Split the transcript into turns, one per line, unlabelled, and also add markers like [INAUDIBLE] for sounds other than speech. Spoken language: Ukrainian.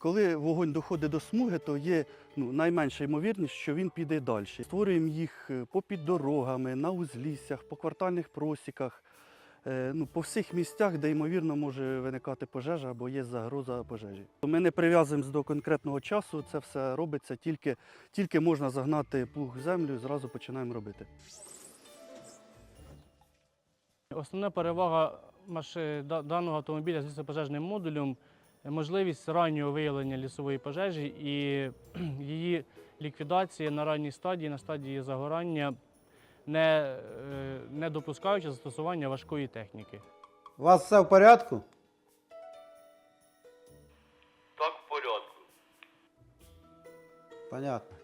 Коли вогонь доходить до смуги, то є ну, найменша ймовірність, що він піде далі. Створюємо їх е, попід дорогами, на узліссях, по квартальних просіках, е, ну, по всіх місцях, де ймовірно може виникати пожежа або є загроза пожежі. Ми не прив'язуємося до конкретного часу, це все робиться тільки, тільки можна загнати плуг в землю і зразу починаємо робити.
Основна перевага даного автомобіля з лісопожежним модулем можливість раннього виявлення лісової пожежі і [CLEARS THROAT] її ліквідації на ранній стадії, на стадії загорання, не, е, не допускаючи застосування важкої техніки.
У вас все в порядку?
Так, в порядку.
Понятно.